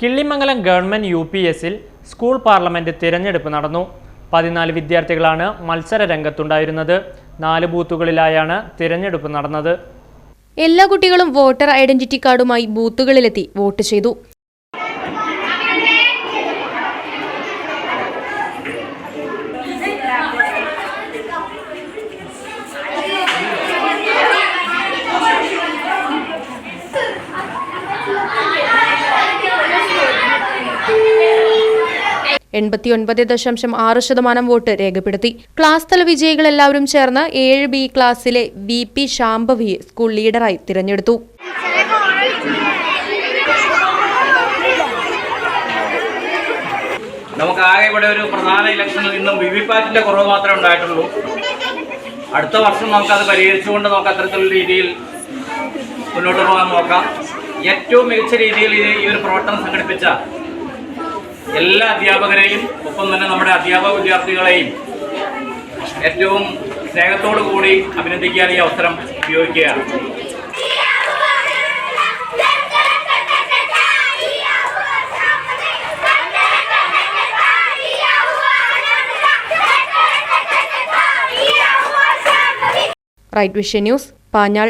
Killimangalam government U P എസിൽ school parliament തിരഞ്ഞെടുപ്പ് നടന്നു. പതിനാല് വിദ്യാർത്ഥികളാണ് മത്സര രംഗത്തുണ്ടായിരുന്നത്. നാല് ബൂത്തുകളിലായാണ് തിരഞ്ഞെടുപ്പ് നടന്നത്. എല്ലാ കുട്ടികളും വോട്ടർ ഐഡന്റിറ്റി കാർഡുമായി ബൂത്തുകളിലെത്തി വോട്ട് ചെയ്തു. എൺപത്തിയൊൻപത് ദശാംശം ആറ് ശതമാനം വോട്ട് രേഖപ്പെടുത്തി. ക്ലാസ് തല വിജയികൾ എല്ലാവരും ചേർന്ന് ഏഴ് ബി ക്ലാസ്സിലെ വി പി ശാംഭവിയെ സ്കൂൾ ലീഡറായി തിരഞ്ഞെടുത്തു. നമുക്ക് ആകെ ഇവിടെ ഒരു പ്രധാന ഇലക്ഷനിൽ നിന്നും വി വി പാറ്റിന്റെ കുറവ് മാത്രമേ ഉണ്ടായിട്ടുള്ളൂ. അടുത്ത വർഷം നമുക്കത് പരിഹരിച്ചുകൊണ്ട് നമുക്ക് അത്തരത്തിലുള്ള രീതിയിൽ മുന്നോട്ട് പോകാൻ നോക്കാം. ഏറ്റവും മികച്ച രീതിയിൽ ഈ ഒരു പ്രവർത്തനം സംഘടിപ്പിച്ച എല്ലാ അധ്യാപകരെയും ഒപ്പം തന്നെ നമ്മുടെ അധ്യാപക വിദ്യാർത്ഥികളെയും ഏറ്റവും സ്നേഹത്തോടു കൂടി അഭിനന്ദിക്കാൻ ഈ അവസരം ഉപയോഗിക്കുകയാണ്. Right vision news Panjal